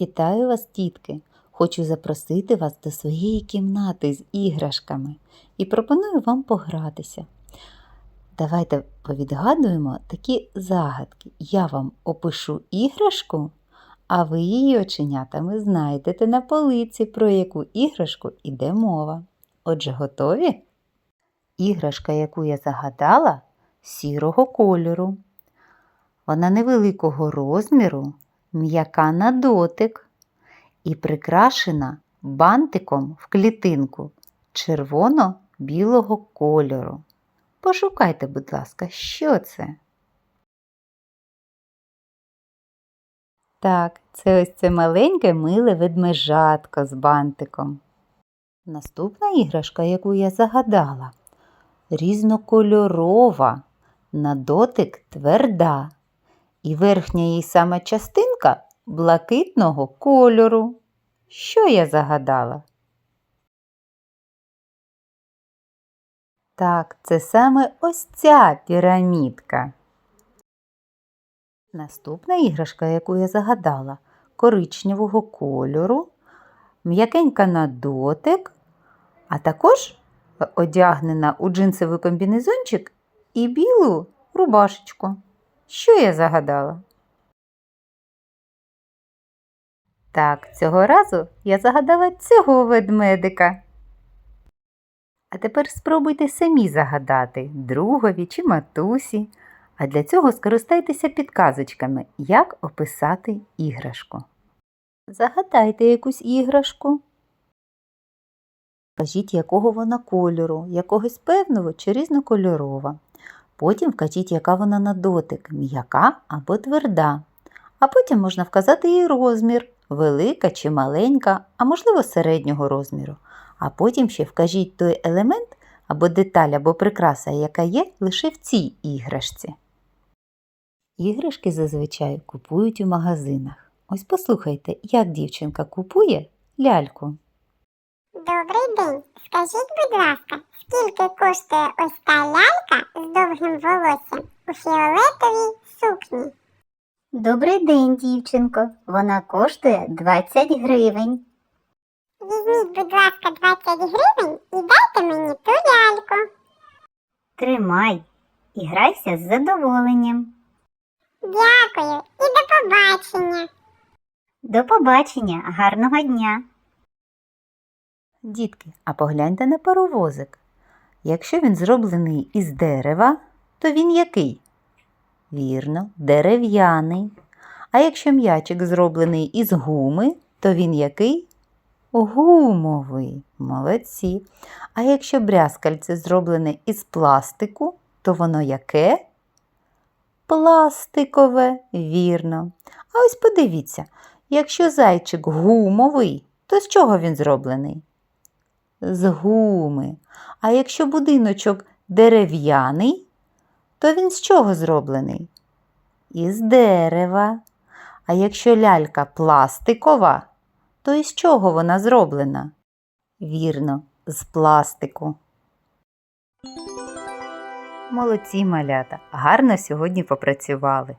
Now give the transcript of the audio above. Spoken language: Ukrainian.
Вітаю вас, тітки! Хочу запросити вас до своєї кімнати з іграшками і пропоную вам погратися. Давайте повідгадуємо такі загадки. Я вам опишу іграшку, а ви її оченятами знайдете на полиці, про яку іграшку йде мова. Отже, готові? Іграшка, яку я загадала, сірого кольору. Вона невеликого розміру, м'яка на дотик і прикрашена бантиком в клітинку червоно-білого кольору. Пошукайте, будь ласка, що це? Так, це ось це маленьке миле ведмежатко з бантиком. Наступна іграшка, яку я загадала, різнокольорова, на дотик тверда, і верхня її сама частинка блакитного кольору. Що я загадала? Так, це саме ось ця пірамідка. Наступна іграшка, яку я загадала, коричневого кольору, м'якенька на дотик, а також одягнена у джинсовий комбінезончик і білу рубашечку. Що я загадала? Так, цього разу я загадала цього ведмедика. А тепер спробуйте самі загадати другові чи матусі, а для цього скористайтеся підказочками, як описати іграшку. Загадайте якусь іграшку. Кажіть, якого вона кольору, якогось певного чи різнокольорова. Потім вкажіть, яка вона на дотик, м'яка або тверда. А потім можна вказати її розмір, велика чи маленька, а можливо середнього розміру. А потім ще вкажіть той елемент або деталь, або прикраса, яка є лише в цій іграшці. Іграшки зазвичай купують у магазинах. Ось послухайте, як дівчинка купує ляльку. Добрий день. Скажіть, будь ласка, скільки коштує ось та лялька з довгим волоссям у фіолетовій сукні? Добрий день, дівчинко. Вона коштує 20 гривень. Візьміть, будь ласка, 20 гривень і дайте мені ту ляльку. Тримай і грайся з задоволенням. Дякую і до побачення. До побачення, гарного дня! Дітки, а погляньте на паровозик. Якщо він зроблений із дерева, то він який? Вірно, дерев'яний. А якщо м'ячик зроблений із гуми, то він який? Гумовий. Молодці. А якщо брязкальце зроблене із пластику, то воно яке? Пластикове, вірно. А ось подивіться, якщо зайчик гумовий, то з чого він зроблений? З гуми. А якщо будиночок дерев'яний, то він з чого зроблений? Із дерева. А якщо лялька пластикова, то із чого вона зроблена? Вірно, з пластику. Молодці малята, гарно сьогодні попрацювали.